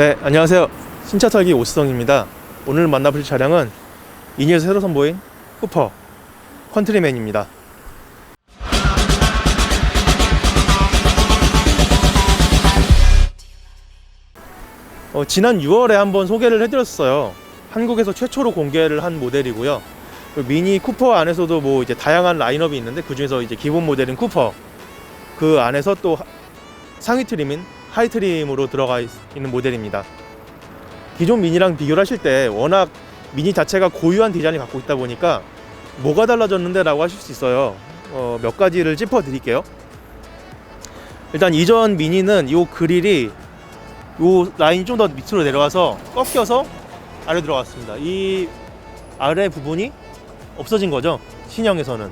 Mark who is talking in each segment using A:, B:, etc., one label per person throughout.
A: 네, 안녕하세요. 신차 털기 오수성입니다. 오늘 만나볼 차량은 이니에서 새로 선보인 쿠퍼 컨트리맨입니다. 어, 지난 6월에 한번 소개를 해드렸어요. 한국에서 최초로 공개를 한 모델이고요. 그 미니 쿠퍼 안에서도 뭐 이제 다양한 라인업이 있는데 그 중에서 이제 기본 모델인 쿠퍼 그 안에서 또 하- 상위 트림인 하이 트림으로 들어가 있- 있는 모델입니다. 기존 미니랑 비교를 하실 때 워낙 미니 자체가 고유한 디자인을 갖고 있다 보니까 뭐가 달라졌는데 라고 하실 수 있어요. 어, 몇 가지를 짚어 드릴게요. 일단 이전 미니는 이 그릴이 이 라인이 좀 더 밑으로 내려와서 꺾여서 아래 들어갔습니다. 이 아래 부분이 없어진 거죠. 신형에서는.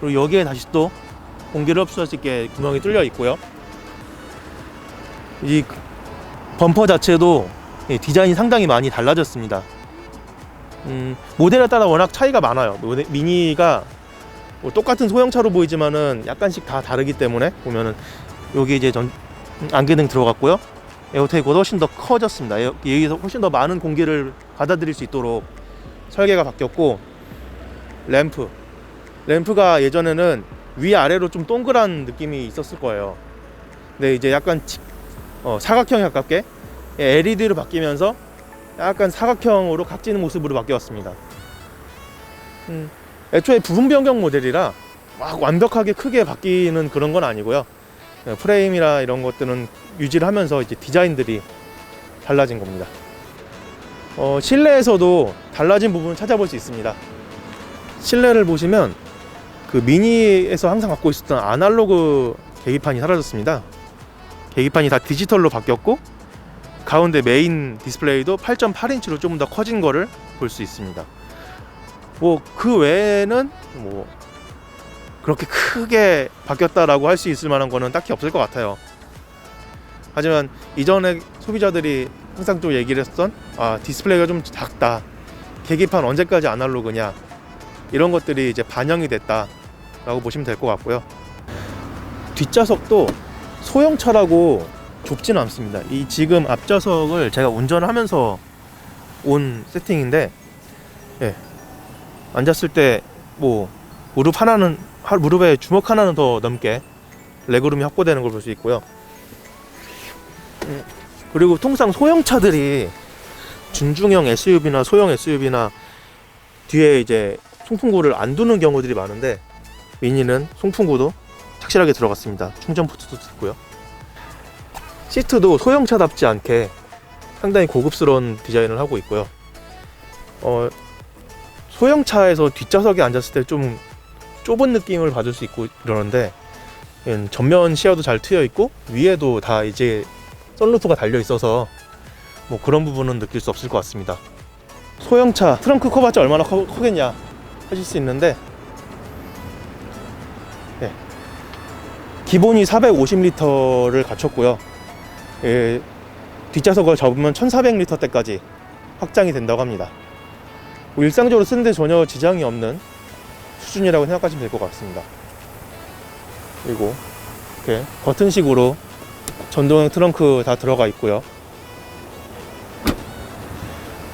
A: 그리고 여기에 다시 또 공기를 흡수할 수 있게 구멍이 뚫려 있고요. 이 범퍼 자체도 예, 디자인이 상당히 많이 달라졌습니다. 음, 모델에 따라 워낙 차이가 많아요. 미니가 뭐 똑같은 소형차로 보이지만은 약간씩 다 다르기 때문에 보면은 여기 이제 전 음, 안개등 들어갔고요. 에어테이크도 훨씬 더 커졌습니다. 여기서 훨씬 더 많은 공기를 받아들일 수 있도록 설계가 바뀌었고 램프 램프가 예전에는 위 아래로 좀 동그란 느낌이 있었을 거예요. 근데 이제 약간 직- 어, 사각형에 가깝게 LED로 바뀌면서 약간 사각형으로 각지는 모습으로 바뀌었습니다. 음, 애초에 부분 변경 모델이라 막 완벽하게 크게 바뀌는 그런 건 아니고요. 네, 프레임이나 이런 것들은 유지를 하면서 이제 디자인들이 달라진 겁니다. 어, 실내에서도 달라진 부분을 찾아볼 수 있습니다. 실내를 보시면 그 미니에서 항상 갖고 있었던 아날로그 계기판이 사라졌습니다. 계기판이 다 디지털로 바뀌었고 가운데 메인 디스플레이도 8.8인치로 조금 더 커진 거를 볼 수 있습니다. 뭐 그 외에는 뭐 그렇게 크게 바뀌었다라고 할 수 있을 만한 거는 딱히 없을 것 같아요. 하지만 이전에 소비자들이 항상 좀 얘기를 했던 아 디스플레이가 좀 작다. 계기판 언제까지 아날로그냐 이런 것들이 이제 반영이 됐다라고 보시면 될 것 같고요. 뒷좌석도 소형차라고 좁지는 않습니다. 이 지금 앞좌석을 제가 운전을 하면서 온 세팅인데, 예. 앉았을 때 뭐 무릎 하나는 하- 무릎에 주먹 하나는 더 넘게 레그룸이 확보되는 걸 볼 수 있고요. 음, 그리고 통상 소형차들이 준중형 SUV나 소형 SUV나 뒤에 이제 송풍구를 안 두는 경우들이 많은데 미니는 송풍구도 착실하게 들어갔습니다. 충전 포트도 있고요. 시트도 소형차답지 않게 상당히 고급스러운 디자인을 하고 있고요. 어, 소형차에서 뒷좌석에 앉았을 때 좀 좁은 느낌을 받을 수 있고 이러는데 얘는 전면 시야도 잘 트여 있고 위에도 다 이제 썬루프가 달려 있어서 뭐 그런 부분은 느낄 수 없을 것 같습니다. 소형차 트렁크 커봤자 얼마나 커, 크겠냐 하실 수 있는데 기본이 450리터를 갖췄고요. 예, 뒷좌석을 접으면 1400리터 대까지 확장이 된다고 합니다. 뭐 일상적으로 쓰는데 전혀 지장이 없는 수준이라고 생각하시면 될 것 같습니다. 그리고 이렇게 버튼식으로 전동형 트렁크 다 들어가 있고요.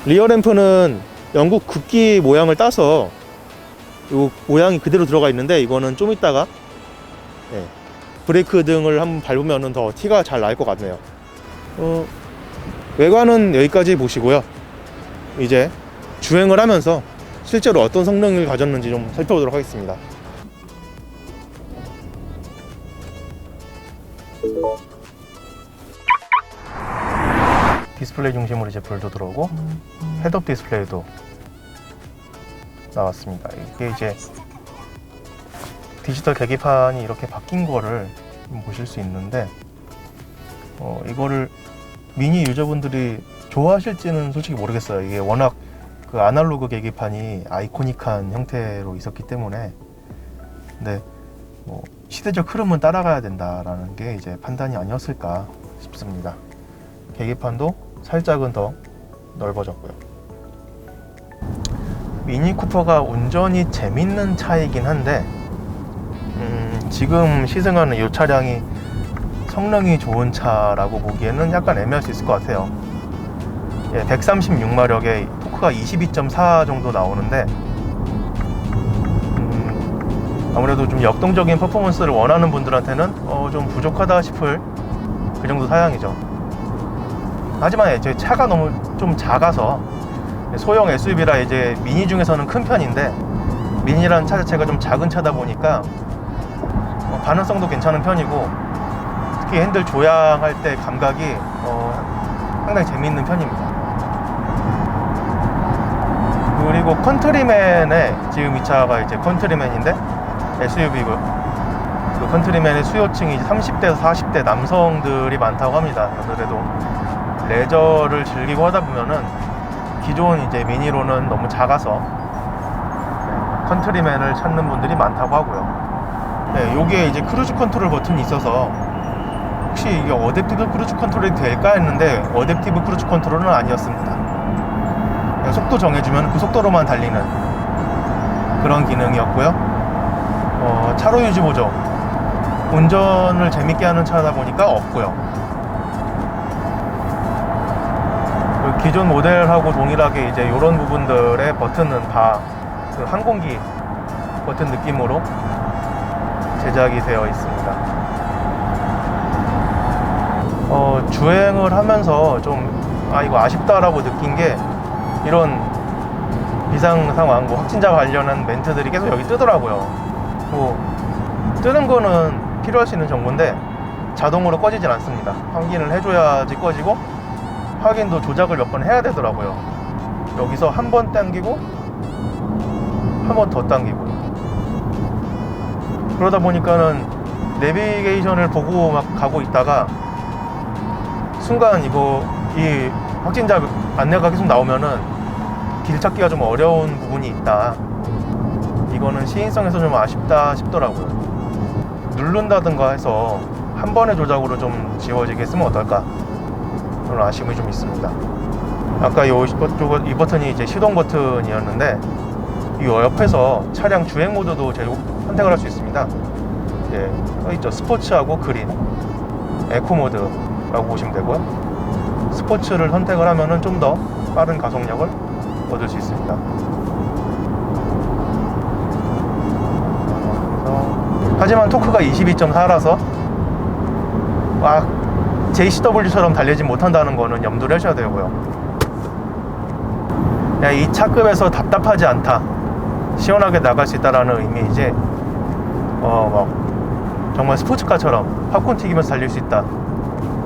A: 리어 램프는 영국 국기 모양을 따서 이 모양이 그대로 들어가 있는데 이거는 좀 이따가 예, 브레이크 등을 한번 밟으면 더 티가 잘 날 것 같네요. 어, 외관은 여기까지 보시고요. 이제 주행을 하면서 실제로 어떤 성능을 가졌는지 좀 살펴보도록 하겠습니다. 디스플레이 중심으로 이제 불도 들어오고 헤드업 디스플레이도 나왔습니다. 이게 이제 디지털 계기판이 이렇게 바뀐 거를 좀 보실 수 있는데 어, 이거를 미니 유저분들이 좋아하실지는 솔직히 모르겠어요. 이게 워낙 그 아날로그 계기판이 아이코닉한 형태로 있었기 때문에 근데 뭐 시대적 흐름은 따라가야 된다라는 게 이제 판단이 아니었을까 싶습니다. 계기판도 살짝은 더 넓어졌고요. 미니 쿠퍼가 운전이 재밌는 차이긴 한데 음, 지금 시승하는 이 차량이 성능이 좋은 차라고 보기에는 약간 애매할 수 있을 것 같아요. 예, 136마력에 토크가 22.4 정도 나오는데 음, 아무래도 좀 역동적인 퍼포먼스를 원하는 분들한테는 어, 좀 부족하다 싶을 그 정도 사양이죠. 하지만 제 차가 너무 좀 작아서 소형 SUV라 이제 미니 중에서는 큰 편인데 미니라는 차 자체가 좀 작은 차다 보니까 어, 반응성도 괜찮은 편이고 특히 핸들 조향할 때 감각이 어, 상당히 재미있는 편입니다. 그리고 컨트리맨에 지금 이 차가 이제 컨트리맨인데 SUV고 그 컨트리맨의 수요층이 30대에서 40대 남성들이 많다고 합니다. 아무래도 레저를 즐기고 하다 보면은 기존 이제 미니로는 너무 작아서 네, 컨트리맨을 찾는 분들이 많다고 하고요. 네, 요게 이제 크루즈 컨트롤 버튼이 있어서 혹시 이게 어댑티브 크루즈 컨트롤이 될까 했는데 어댑티브 크루즈 컨트롤은 아니었습니다. 그냥 속도 정해주면 그 속도로만 달리는 그런 기능이었고요. 어, 차로 유지 보정 운전을 재밌게 하는 차다 보니까 없고요. 그 기존 모델하고 동일하게 이제 이런 부분들의 버튼은 다 그 항공기 버튼 느낌으로 제작이 되어 있습니다. 어, 주행을 하면서 좀, 아, 이거 아쉽다라고 느낀 게, 이런 비상 상황, 뭐 확진자 관련한 멘트들이 계속 여기 뜨더라고요. 뭐, 뜨는 거는 필요할 수 있는 정보인데, 자동으로 꺼지진 않습니다. 확인을 해줘야지 꺼지고, 확인도 조작을 몇 번 해야 되더라고요. 여기서 한 번 당기고, 한 번 더 당기고. 그러다 보니까는 내비게이션을 보고 막 가고 있다가 순간 이거 이 확진자 안내가 계속 나오면은 길 찾기가 좀 어려운 부분이 있다. 이거는 시인성에서 좀 아쉽다 싶더라고요. 누른다든가 해서 한 번의 조작으로 좀 지워지게 했으면 어떨까? 그런 아쉬움이 좀 있습니다. 아까 이 버튼이 이제 시동 버튼이었는데 이 옆에서 차량 주행 모드도 제가 선택을 할 수 있습니다. 예, 써 있죠. 스포츠하고 그린, 에코 모드라고 보시면 되고요. 스포츠를 선택을 하면은 좀 더 빠른 가속력을 얻을 수 있습니다. 하지만 토크가 22.4라서 막 JCW처럼 달리지 못한다는 거는 염두를 하셔야 되고요. 이 차급에서 답답하지 않다. 시원하게 나갈 수 있다라는 의미이지 어 막 정말 스포츠카처럼 팝콘 튀기면서 달릴 수 있다.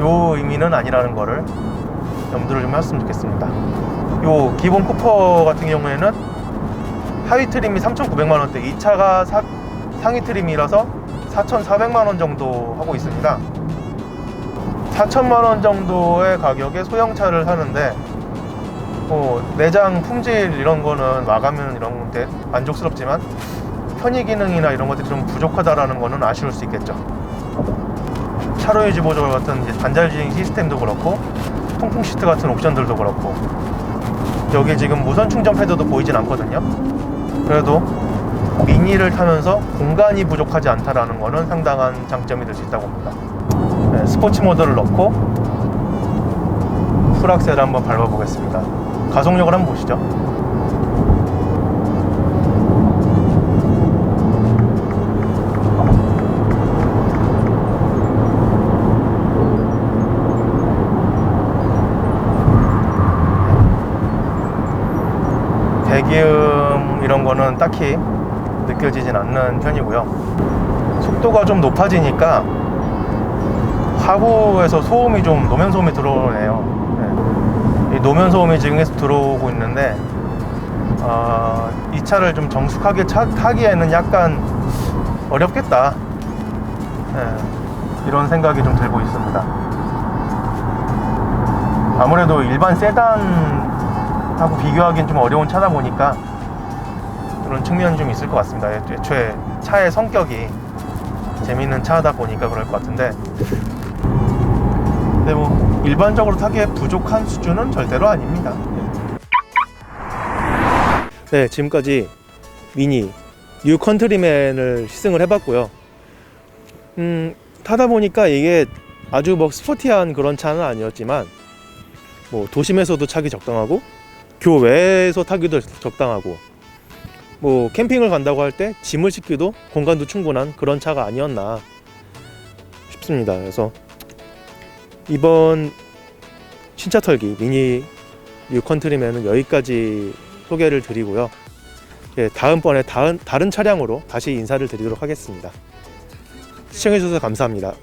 A: 요 의미는 아니라는 거를 염두를 좀 하셨으면 좋겠습니다. 요 기본 쿠퍼 같은 경우에는 하위 트림이 3,900만 원대 이 차가 사- 상위 트림이라서 4,400만 원 정도 하고 있습니다. 4천만 원 정도의 가격에 소형차를 사는데 뭐 내장 품질 이런 거는 마감은 이런 건데 만족스럽지만 편의 기능이나 이런 것들이 좀 부족하다라는 거는 아쉬울 수 있겠죠. 차로 유지 보조 같은 단잘 주행 시스템도 그렇고 통풍 시트 같은 옵션들도 그렇고 여기 지금 무선 충전 패드도 보이진 않거든요. 그래도 미니를 타면서 공간이 부족하지 않다라는 거는 상당한 장점이 될 수 있다고 봅니다. 네, 스포츠 모드를 넣고 풀악셀을 한번 밟아보겠습니다. 가속력을 한번 보시죠. 거는 딱히 느껴지진 않는 편이고요. 속도가 좀 높아지니까 하부에서 소음이 좀 노면 소음이 들어오네요. 네. 이 노면 소음이 지금 계속 들어오고 있는데 아, 이 차를 좀 정숙하게 차, 타기에는 약간 어렵겠다. 네. 이런 생각이 좀 들고 있습니다. 아무래도 일반 세단하고 비교하기는 좀 어려운 차다 보니까 그런 측면이 좀 있을 것 같습니다. 애초에 차의 성격이 재밌는 차다 보니까 그럴 것 같은데 근데 뭐 일반적으로 타기에 부족한 수준은 절대로 아닙니다. 네, 지금까지 미니 뉴 컨트리맨을 시승을 해봤고요. 음, 타다 보니까 이게 아주 뭐 스포티한 그런 차는 아니었지만 뭐 도심에서도 차기 적당하고 교외에서 타기도 적당하고 뭐 캠핑을 간다고 할 때 짐을 싣기도 공간도 충분한 그런 차가 아니었나 싶습니다. 그래서 이번 신차 털기 미니 뉴 컨트리맨은 여기까지 소개를 드리고요. 예, 다음번에 다른, 다른 차량으로 다시 인사를 드리도록 하겠습니다. 시청해주셔서 감사합니다.